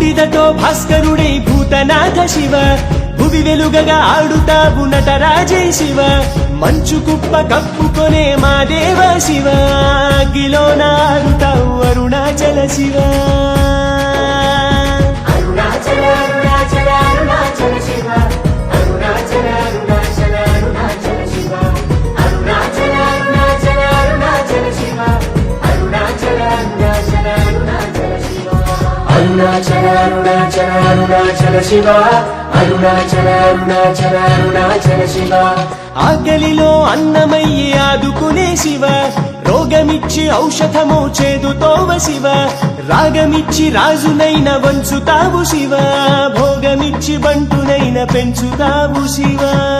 బూడిదతో భాస్కరుడై భూతనాథ శివ. భువి వెలుగగా ఆడుతావు నటరాజే శివ. మంచు కుప్ప కప్పుకొనే మా దేవ శివ. గిలోన నారుతావు అరుణాచల శివా. అరుణాచల అరుణాచల అరుణాచల శివ. అరుణాచల అరుణాచల అరుణాచల శివ. ఆకలిలో అన్నమయ్యి ఆదుకునే శివ. రోగమిచ్చి ఔషధము చేదుతోవ శివ. రాగమిచ్చి రాజునైన వంచుతావు శివ. భోగమిచ్చి బంటునైన పెంచుతావు శివా.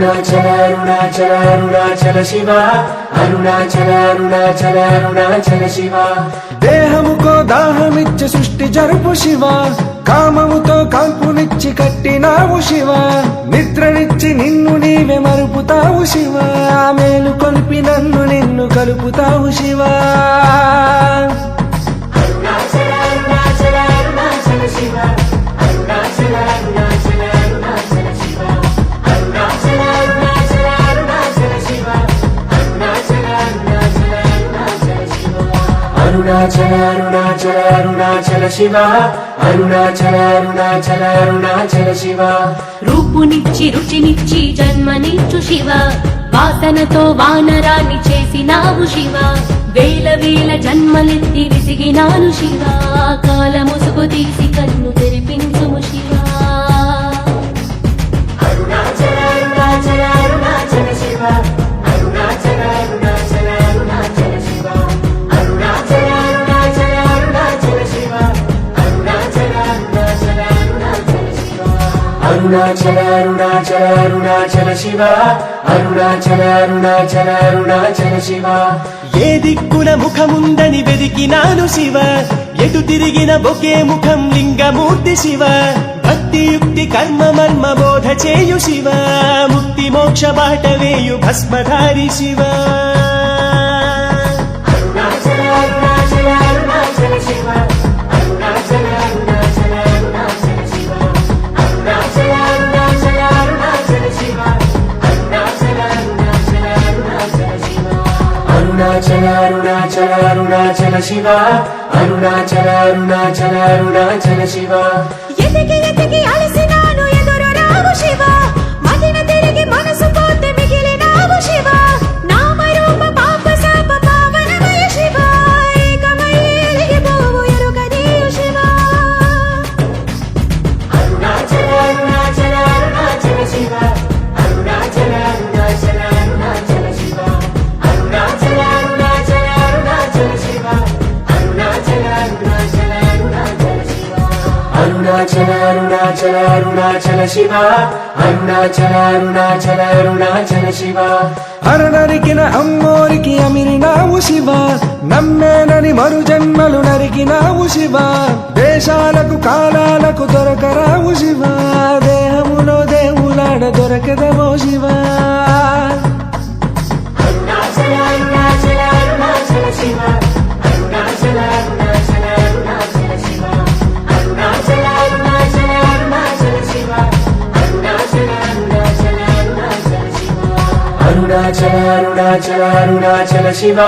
అరుణాచల అరుణాచల అరుణాచల శివ. అరుణాచల అరుణాచల అరుణాచల శివ. దేహముకో దాహమిచ్చి సృష్టి జరుపు శివ. కామముతో కాంపునిచ్చి కట్టినావు శివ. నిద్రనిచ్చి నిన్ను నీవే మరుపుతావు శివ. మేలు కొలిపి నన్ను నిన్ను కలుపుతావు శివ. అరుణాచల అరుణాచల అరుణాచల శివ. అరుణాచల అరుణాచల అరుణాచల శివ. రూపునిచ్చి రుచినిచ్చి జన్మనిచ్చు శివ. వాసనతో వానరాన్ని చేసినావు శివ. వేల వేల జన్మలెత్తి విసిగినాను శివ. కాల ముసుగు తీసి కన్ను తెరిపించుము అరుణాచల అరుణాచల అరుణాచల శివ. అరుణాచల అరుణాచల అరుణాచల శివ. ఏ దిక్కున ముఖముందని వెదికినాను శివ. ఎటు తిరిగిన ఒకే ముఖం లింగమూర్తి శివ. భక్తి యుక్తి కర్మ మర్మ బోధ చేయు శివ. ముక్తి మోక్ష బాట వేయు భస్మధారి శివ. అరుణాచల అరుణాచల అరుణాచల శివ అరుణాచల అరుణాచల అరుణాచల శివ ఎతికి ఎతికి అలసి అరుణాచల అరుణాచల అరుణాచల శివ. అరుణాచల అరుణాచల అరుణాచల శివ. అరుణరికిన అమ్మోరికి అమిరినావు శివ. నమ్మేనని మరు జన్మలు నరికినావు శివ. దేశాలకు కాలాలకు దొరకరావు శివ. దేహములో దేవులాడ దొరకదవో అరుణాచల అరుణాచల అరుణాచల శివ.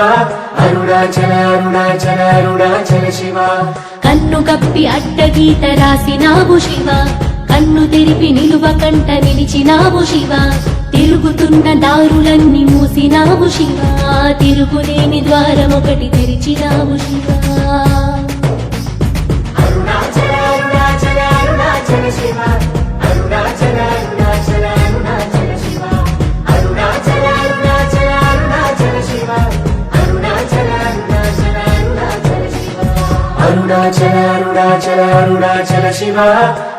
అరుణాచల అరుణాచల అరుణాచల శివ. కన్ను కప్పి అడ్డగీత రాసినావు శివ. కన్ను తెరిపి నిలువ కంట నిలిచినావు శివ. తిరుగుతున్న దారులన్నీ మూసినావు శివ. తిరుగులేని ద్వారం ఒకటి తెరిచినావు శివ. అరుణాచల అరుణాచల అరుణాచల శివ. అరుణాచల అరుణాచల అరుణాచల శివ.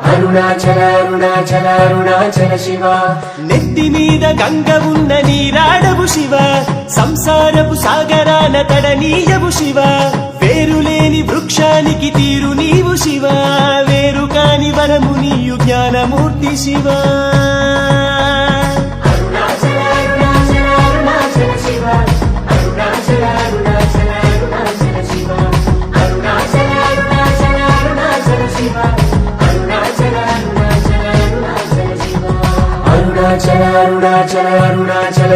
అరుణాచల అరుణాచల అరుణాచల శివ. నెత్తి మీద గంగ ఉన్న నీరాడవు శివ. సంసారపు సాగరాన తడనీయవు శివ. వేరులేని వృక్షానికి తీరు నీవు శివ. వేరు కాని వరము నీయు జ్ఞానమూర్తి శివ.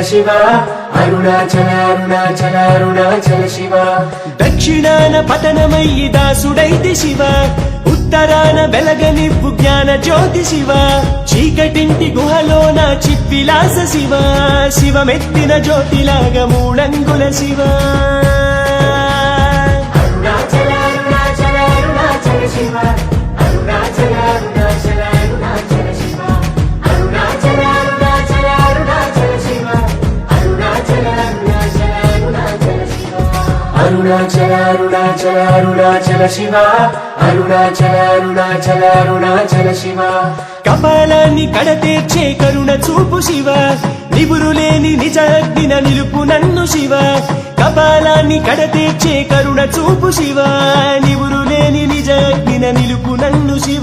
శివ అరుణాచల అరుణాచల అరుణాచల శివ. దక్షిణాన పతనమయ్యి దాసుడైతి శివ ఉత్తరాన వెలగనివ్వు జ్ఞాన జ్యోతి శివ. చీకటింటి గుహలోన చిత్విలాస శివ శివమెత్తిన జ్యోతిలాగా మూడంగుల శివ. అరుణాచల అరుణాచల అరుణాచల శివ. అరుణాచల అరుణాచల అరుణాచల శివ. అరుణాచల అరుణాచల అరుణాచల శివ. కపాలాన్ని కడతీర్చే కరుణ చూపు శివ. నిబురులేని నిజ అగ్నిన నిలుపు నన్ను శివ. కపాలాన్ని కడతీర్చే కరుణ చూపు శివ. నిబురులేని నిజ అగ్నిన నిలుపు నన్ను శివ.